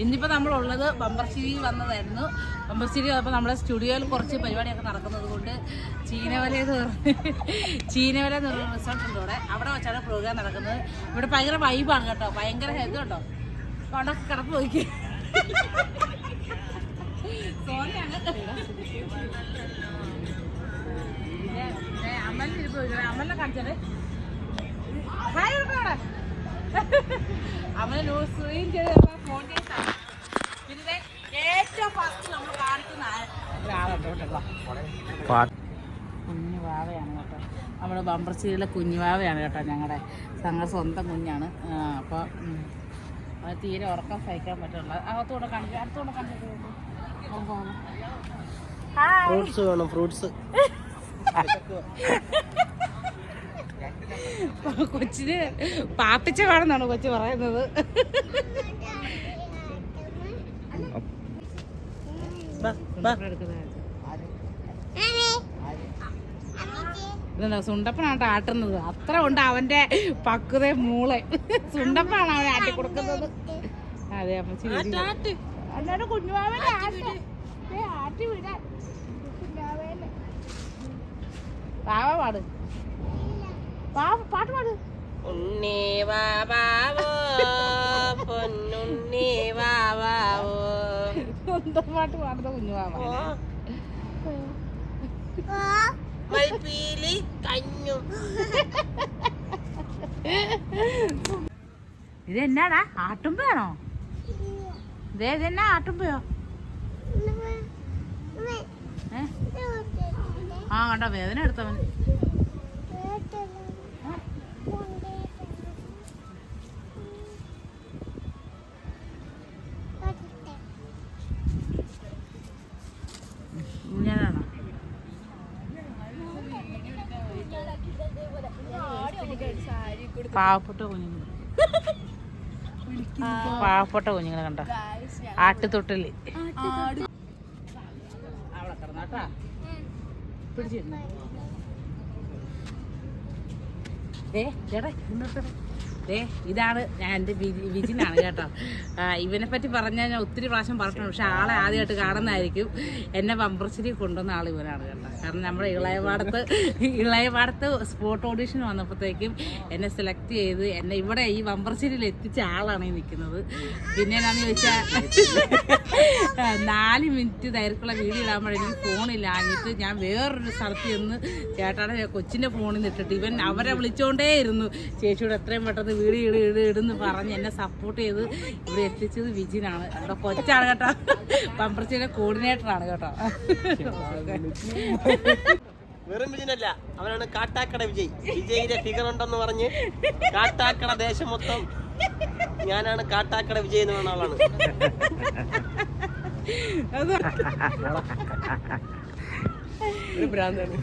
ഇന്നിപ്പോൾ നമ്മളുള്ളത് ബമ്പർശ്ശേരി വന്നതായിരുന്നു. ബമ്പർശ്ശേരി വന്നപ്പോൾ നമ്മുടെ സ്റ്റുഡിയോയിൽ കുറച്ച് പരിപാടിയൊക്കെ നടക്കുന്നത് കൊണ്ട് ചീനവല എന്ന് പറഞ്ഞ് ചീനവല എന്ന് പറഞ്ഞ റിസോർട്ട് ഉണ്ട് ഇവിടെ അവിടെ വെച്ചാണ് പ്രോഗ്രാം നടക്കുന്നത്. ഇവിടെ ഭയങ്കര വൈബാണ് കേട്ടോ. ഭയങ്കര കേട്ടോ അവിടെ കിടപ്പ് നോക്കി സോനിയാണ് അമ്മലിന് ഇരിപ്പ് നോക്കണം അമ്മലിനെ കാണിച്ചത് ഹായ് അവനെ സ്ക്രീൻ ചെയ്ത്. ഫോൺ ചെയ്താണ് പിന്നെ ഏറ്റവും ഫസ്റ്റ് നമ്മൾ കാണിക്കുന്ന ഒരാളുണ്ട് കേട്ടോ. നമ്മുടെ ബമ്പർശ്ശേരിയിലെ കുഞ്ഞു കുഞ്ഞുവാവയാണ് കേട്ടോ ഞങ്ങളുടെ ഞങ്ങളുടെ സ്വന്തം കുഞ്ഞാണ്. അപ്പോൾ അത് തീരെ ഉറക്കം സഹിക്കാൻ പറ്റുള്ള അകത്തൂടെ കാണിക്കും. അടുത്തൂടെ കാണിച്ചു ഫ്രൂട്ട്സ് വേണം ഫ്രൂട്ട്സ് കൊച്ചിന് പാപ്പിച്ച വേണമെന്നാണ് കൊച്ചു പറയുന്നത്. ഇതെന്താ സുണ്ടപ്പനാണ് ആട്ടുന്നത്. അത്ര ഉണ്ട് അവന്റെ പക്വത മൂളെ. സുണ്ടപ്പനാണ് അവൻ ആട്ടി കൊടുക്കുന്നത്. അതെ അപ്പൊ അല്ലാണ്ട് കുഞ്ഞുമാവനെ ആട്ടി വിടാൻ. പാട് വാവ പാട്ട് പാട്. ഉണ്ണി വാവാവോ പൊന്നുണ്ണി വാവാവോ എന്താ പാട്ട് പാടുന്ന മൽപ്പീലി കഞ്ഞു. ഇത് എന്നാടാ ആട്ടുമ്പയാണോ? ഇതേ ഇതെന്നാ ആട്ടുമ്പയോ? ആ കണ്ടോ വേദന എടുത്തവൻ. പാവപ്പെട്ട കുഞ്ഞുങ്ങൾ പാവപ്പെട്ട കുഞ്ഞുങ്ങളെ കണ്ട? ആട്ടുതൊട്ടിൽ. അവിടെ ദേ ചേട്ടാ ഇന്നത്തെ ദേ ഇതാണ് ഞാൻ എന്റെ വിജി- വിജിനാണ് കേട്ടോ. ഇവനെ പറ്റി പറഞ്ഞാൽ ഞാൻ ഒത്തിരി പ്രാവശ്യം പറഞ്ഞിട്ടുണ്ട്. പക്ഷെ ആളെ ആദ്യമായിട്ട് കാണുന്നതായിരിക്കും. എന്നെ പമ്പർശ്ശേരി കൊണ്ടുവന്ന ആൾ ഇവനാണ് കേട്ടോ. കാരണം നമ്മുടെ ഇളയപാടത്ത് ഇളയപാടത്ത് സ്പോട്ട് ഓഡീഷൻ വന്നപ്പോഴത്തേക്കും എന്നെ സെലക്ട് ചെയ്ത് എന്നെ ഇവിടെ ഈ പമ്പർശ്ശേരിയിൽ എത്തിച്ച ആളാണ് ഈ നിൽക്കുന്നത്. പിന്നെ എന്നാന്ന് ചോദിച്ചാൽ നാല് മിനിറ്റ് ദൈർഘ്യമുള്ള വീഡിയോ ഇടാൻ എനിക്ക് ഫോണില്ലാഞ്ഞിട്ട് ഞാൻ വേറൊരു സ്ഥലത്ത് ചെന്ന് ചേട്ടാടെ കൊച്ചിന്റെ ഫോണിൽ നിന്ന് ഇട്ടിട്ട് ഇവൻ അവരെ വിളിച്ചോണ്ടേ ഇരുന്നു ചേച്ചിയോട് എത്രയും പെട്ടെന്ന് വീഡിയോ ഇട ഇട ഇടുന്ന് പറഞ്ഞ് എന്നെ സപ്പോർട്ട് ചെയ്ത് ഇവിടെ എത്തിച്ചത് വിജിനാണ്. അവിടെ കൊച്ചാണ് കേട്ടോ. പമ്പർച്ചിയുടെ കോർഡിനേറ്ററാണ് കേട്ടോ. വെറും വിജിനല്ല അവനാണ് കാട്ടാക്കട വിജയ്. വിജയിന്റെ ഫിഗർ ഉണ്ടെന്ന് പറഞ്ഞ് കാട്ടാക്കട ദേശം മൊത്തം ഞാനാണ് കാട്ടാക്കട വിജയ് എന്ന് പറഞ്ഞ ആളാണ്. ഒരു ഭ്രാന്താണ്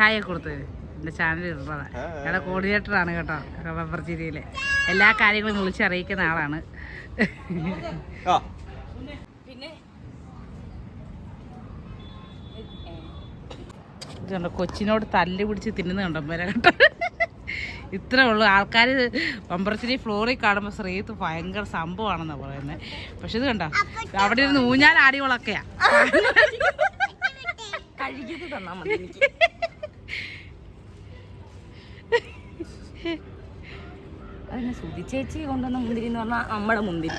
ഹായ് കൊടുത്തത്. എന്റെ ചാനൽ ഇടുന്നതാണ്. ഞങ്ങളുടെ കോർഡിനേറ്ററാണ് കേട്ടോ പമ്പർച്ചിരിയിലെ എല്ലാ കാര്യങ്ങളും വിളിച്ചറിയിക്കുന്ന ആളാണ്. പിന്നെ? ഇതുണ്ട് കൊച്ചിനോട് തല്ല് പിടിച്ച് തിന്നുന്നുണ്ടോ വരെ കേട്ടോ. ഇത്രേ ഉള്ളൂ. ആൾക്കാർ പമ്പറച്ചിരി ഫ്ലോറിൽ കാണുമ്പോൾ ശ്രീത്ത് ഭയങ്കര സംഭവമാണെന്നാണ് പറയുന്നത് പക്ഷെ ഇത് കണ്ടോ? അവിടെ ഇരുന്ന് ഊഞ്ഞാൽ ആടികളൊക്കെയാ. കഴുകിയത് തന്നാ മതി എനിക്ക്. അതിനെ സുധി ചേച്ചി കൊണ്ടുവന്ന മുന്തിരി എന്ന് പറഞ്ഞാൽ നമ്മുടെ മുന്തിരി.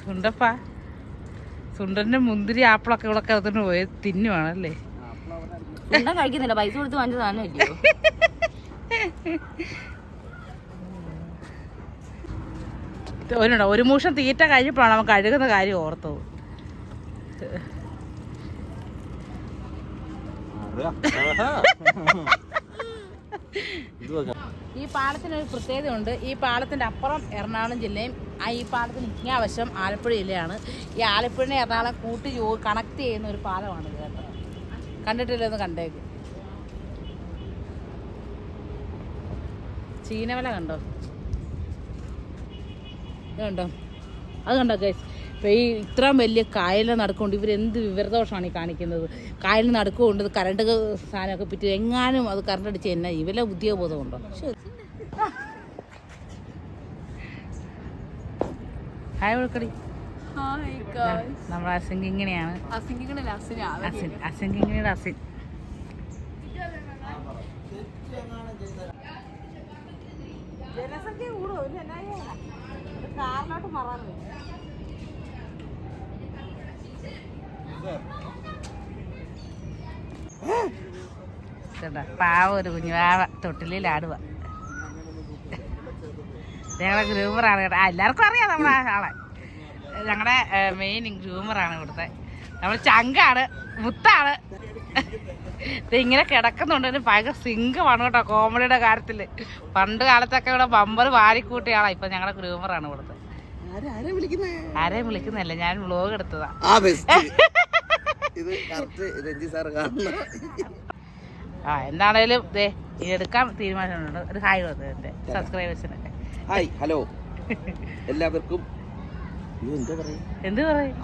സുണ്ടപ്പാ സുണ്ടന്റെ മുന്തിരി ആപ്പിളൊക്കെ ഇവിടെ കിടന്നിട്ട് പോയി തിന്നുവാണല്ലേ? കഴിക്കുന്നില്ല പൈസ കൊടുത്ത് വാങ്ങിച്ച ഒരു ഒരു മൂഷം തീറ്റ കഴിഞ്ഞപ്പോഴാണ് അവൻ കഴുകുന്ന കാര്യം ഓർത്തത്. ഈ പാലത്തിനൊരു പ്രത്യേകതയുണ്ട്. ഈ പാലത്തിന്റെ അപ്പുറം എറണാകുളം ജില്ലയും ഈ പാലത്തിന് ഇങ്ങാവശം ആലപ്പുഴ ജില്ലയാണ്. ഈ ആലപ്പുഴനെ എറണാകുളം കൂട്ടി കണക്ട് ചെയ്യുന്ന ഒരു പാലമാണ് ഇത് കേട്ടോ. കണ്ടിട്ടില്ലെന്ന് കണ്ടേക്ക്. ചീനവല കണ്ടോ? ഇത് കണ്ടോ അത് കണ്ടോ ഗൈസ് ഇപ്പം ഈ ഇത്രയും വലിയ കായലിനെ നടക്കുകൊണ്ട് ഇവരെന്ത് വിവരദോഷമാണ് ഈ കാണിക്കുന്നത്? കായലിന് നടക്കുകൊണ്ട് കറണ്ട് സാധനമൊക്കെ പിറ്റി എങ്ങാനും അത് കറണ്ട് അടിച്ച് തന്നെ ഇവരെ ബുദ്ധിയോബോധമുണ്ടോ ഹായ് വിളിക്കടി നമ്മൾ അസിങ്കിങ്ങനെയാണ് അസിൻ അസിങ്കിങ്ങനെയുടെ അസിൻ. ജനസംഖ്യ കൂടുമോ കാറിലോട്ട് മറാറില്ല കേട്ടോ പാവ ഒരു കുഞ്ഞു പാവ ആടുക ഞങ്ങളുടെ ഗ്രൂമറാണ് കേട്ടോ. എല്ലാവർക്കും അറിയാം നമ്മളെ ആളെ. ഞങ്ങളുടെ മെയിൻ ഗ്രൂമറാണ് ഇവിടുത്തെ. നമ്മൾ ചങ്കാണ് മുത്താണ്. ഇങ്ങനെ കിടക്കുന്നുണ്ട്. ഭയങ്കര സിംഗമാണ് കേട്ടോ കോമഡിയുടെ കാര്യത്തിൽ പണ്ട് കാലത്തൊക്കെ ഇവിടെ ബമ്പർ വാരിക്കൂട്ടിയാളാ. ഇപ്പൊ ഞങ്ങളുടെ ഗ്രൂമറാണ് ഇവിടുത്തെ. ആരെയും വിളിക്കുന്നില്ല ഞാൻ വ്ലോഗ് എടുത്തതാ. ആ എന്താണേലും ഇത് എടുക്കാൻ തീരുമാനമുണ്ട്. ഒരു ഹായ് വന്നത് എന്റെ സബ്സ്ക്രൈബേഴ്സിനൊക്കെ ഹായ് ഹലോ. എല്ലാവർക്കും എന്ത് എന്താ പറയാ? എന്ത് പറയും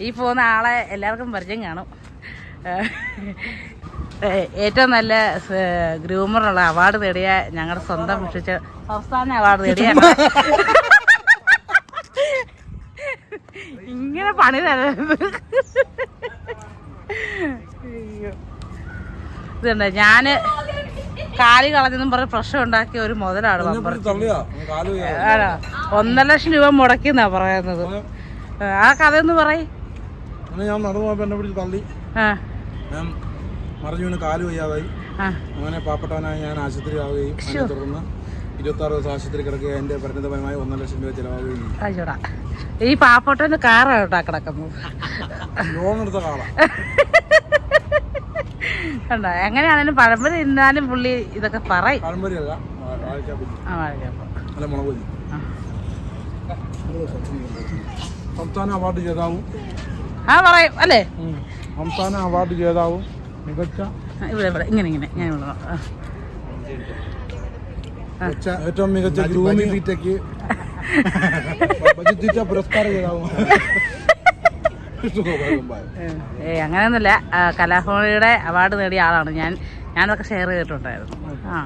ഈ പോകുന്ന ആളെ എല്ലാവർക്കും പരിചയം കാണും. ഏറ്റവും നല്ല ഗ്രൂമറുള്ള അവാർഡ് നേടിയ ഞങ്ങളുടെ സ്വന്തം വിഷിച്ച സംസ്ഥാന അവാർഡ് നേടിയ ഇങ്ങനെ പണി തരുന്നത്. ഇതുണ്ട് ഞാൻ കാലി കളഞ്ഞെന്നും പറഞ്ഞ് പ്രശ്നം ഉണ്ടാക്കിയ ഒരു മുതലാണ് ആണോ? ഒന്നര ലക്ഷം രൂപ മുടക്കിന്നാ പറയുന്നത്. ആ കഥ ഒന്ന് പറയും. ഞാൻ നടന്നു പോയപ്പോൾ എന്നെ പിടിച്ച് തള്ളി. ആ. ഞാൻ മറിഞ്ഞു വീണ് കാൽ വയ്യാതായി. ആ. അങ്ങനെ പാവപ്പെട്ടവനായി ഞാൻ ആശുപത്രി ആവുകയും അതിനെ തുടർന്ന് ഇരുപത്തി ആറ് ദിവസം ആശുപത്രി കിടക്കുകയും എന്റെ പരിണിതപരമായി ഒന്നര ലക്ഷം രൂപ ചെലവാകുകയും ഈ പാവപ്പെട്ടവന്റെ കാറാണ് കിടക്കുന്നത്. ലോൺ എടുത്ത കാളാ കണ്ടോ എങ്ങനെയാണെങ്കിലും പഴംപൊരി തിന്നാലും പുള്ളി ഇതൊക്കെ പറയും. സംസ്ഥാന അവാർഡ് ജേതാവും ആ പറയും അല്ലേ സംസ്ഥാന അവാർഡ് ജേതാവും മികച്ച ഇവിടെ ഇവിടെ ഇങ്ങനെ ഇങ്ങനെ ഞാൻ ഇവിടെ ഏറ്റവും മികച്ച ഗ്രൂമിംഗ് തീറ്റയ്ക്ക് ബജറ്റ് തീറ്റ പുരസ്കാര ജേതാവും ഏ അങ്ങനെയൊന്നുമില്ല. കലാഭവനിയുടെ അവാർഡ് നേടിയ ആളാണ് ഞാൻ. ഞാനതൊക്കെ ഷെയർ ചെയ്തിട്ടുണ്ടായിരുന്നു. ആ.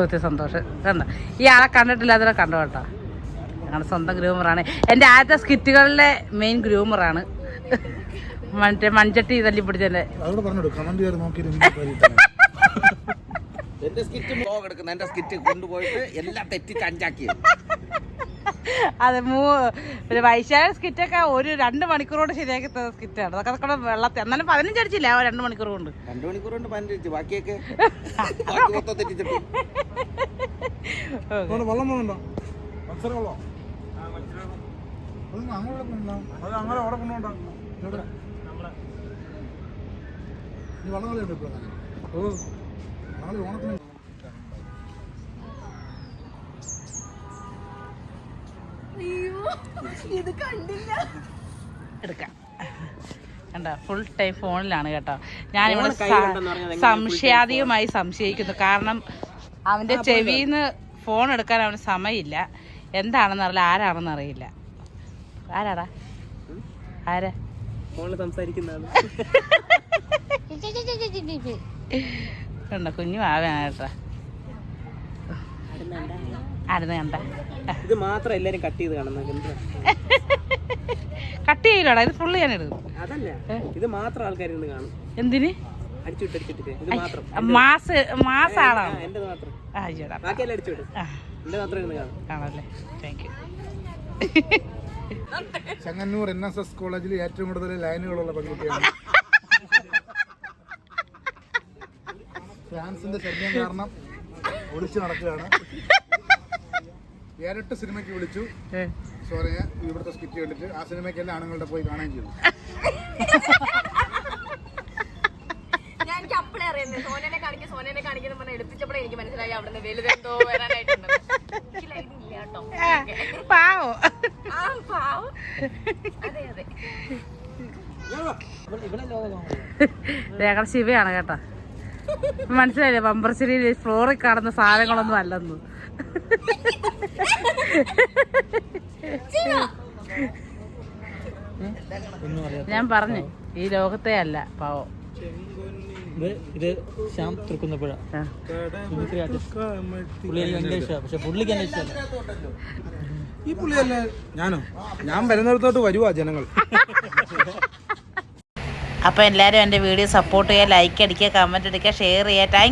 ഒത്തിരി സന്തോഷം. കണ്ടോ? ഈ ആളെ കണ്ടിട്ടില്ലാത്തവരെ കണ്ടു കേട്ടോ? ഞങ്ങളുടെ സ്വന്തം ഗ്രൂമറാണ്. എന്റെ ആദ്യത്തെ സ്കിറ്റുകളിലെ മെയിൻ ഗ്രൂമറാണ്. മറ്റേ മൺചട്ടി തല്ലി നോക്കി എന്റെ സ്കിറ്റ് ബ്ലോഗ് എടുക്കുന്ന എന്റെ സ്കിറ്റ് കൊണ്ടുപോയിട്ട് എല്ലാം തെറ്റി അഞ്ചാക്കി അതെ മൂ പിന്നെ വൈശാഖ സ്കിറ്റൊക്കെ ഒരു രണ്ട് മണിക്കൂറോട് ശരിയാക്കി തന്ന സ്കിറ്റാണ്. അതൊക്കെ അതൊക്കെ വെള്ളത്തിൽ എന്നാലും പതിനഞ്ച് അടിച്ചില്ല ആ രണ്ട് മണിക്കൂർ കൊണ്ട്? രണ്ട് മണിക്കൂർ കൊണ്ട് പതിനഞ്ച് ബാക്കിയൊക്കെ ബാക്കി മൊത്തം തെറ്റിച്ചിട്ട്. ഓക്കെ. വെള്ളം പോകുന്നുണ്ടോ മത്സരം വെള്ളോ അത് അങ്ങനെ കൊണ്ടുണ്ടോ അത് അങ്ങനെ അവിടെ കൊണ്ടുപോണ്ട ഇവിടെ. ഇനി വെള്ളം കളിയുണ്ട് ഇപ്പോൾ ഓ. നാളെ കണ്ടില്ല. എടുക്കാം. കണ്ടോ? ഫുൾ ടൈം ഫോണിലാണ് കേട്ടോ. ഞാനിവിടെ ഫോണ് കൈ സ- കൊണ്ടെന്ന് പറഞ്ഞാൽ സംശയിക്കുന്നു. കാരണം അവന്റെ ചെവിന്ന് ഫോൺ എടുക്കാൻ അവന് സമയമില്ല. എന്താണെന്ന് അറിയില്ല. ആരാണെന്ന് അറിയില്ല. ആരാടാ? ആരാ? ഫോണിൽ സംസാരിക്കുന്നതാണ്. കണ്ടോ? കുഞ്ഞു ആവാണ് കേട്ടോ കണ്ട. ഇത് മാത്രം എല്ലാരും കട്ട് ചെയ്ത് കാണുന്നത് എന്താ? കട്ട് ചെയ്യില്ലടാ ഇത് ഫുള്ള് ഞാൻ എടുക്കും അതല്ല ഇത് മാത്രം ആൾക്കാർ ഇന്ന് കാണും. എന്തിന്? അടിച്ചുവിട്ട് അടിച്ചിട്ട് ഇത് മാത്രം. മാസ് മാസാണോ ആണല്ലേ. Thank you Chengannur N S S കോളേജിൽ ഏറ്റവും കൂടുതൽ ലൈനുകളുള്ള പെൺകുട്ടിയാണ്. ഫ്രാൻസിന്റെ ശല്യം കാരണം ഒളിച്ചു നടക്കുകയാണ്. ഏഴെട്ട് സിനിമയ്ക്ക് വിളിച്ചു. സോറിയ ഇവിടുത്തെ സ്കിറ്റ് കണ്ടിട്ട് ആ സിനിമയ്ക്ക് എല്ലാ ആണുങ്ങളുടെ പോയി കാണുകയും ചെയ്തു. സോനനെ കാണിക്കും സോനനെ കാണിക്കുന്ന പറഞ്ഞ എടുപ്പിച്ചപ്പോഴേ എനിക്ക് മനസ്സിലായി അവിടെ നിന്ന് വലുതെന്തോ വരാനായിട്ടുണ്ട്. എനിക്ക് ലൈൻ ഇല്ല കേട്ടോ പാവോ? ആ പാവം. അതെ അതെ. ഇവിടെ ലോകം ഞങ്ങളുടെ ശിവയാണ് കേട്ടോ. മനസ്സിലായില്ലേ? മനസ്സിലായില്ലേ പമ്പർശ്ശേരിയിൽ ഫ്ലോറിൽ കാണുന്ന സാധനങ്ങളൊന്നും അല്ലെന്ന്. ഞാൻ പറഞ്ഞു ഈ ലോകത്തെ അല്ല പാവം. ഇത് ഇത് ശ്യാം തൃക്കുന്നപ്പുഴ. പുള്ളി എനിക്ക് പക്ഷെ പുള്ളിക്ക് എന്നെ ഇഷ്ടമല്ല ഈ പുള്ളിയല്ല? ഞാനോ? ഞാൻ വരുന്നിടത്തോട്ട് വരുവാ ജനങ്ങൾ അപ്പോൾ എല്ലാവരും എന്റെ വീഡിയോ സപ്പോർട്ട് ചെയ്യുക ലൈക്ക് അടിക്കുക കമന്റ് അടിക്കുക ഷെയർ ചെയ്യുക താങ്ക്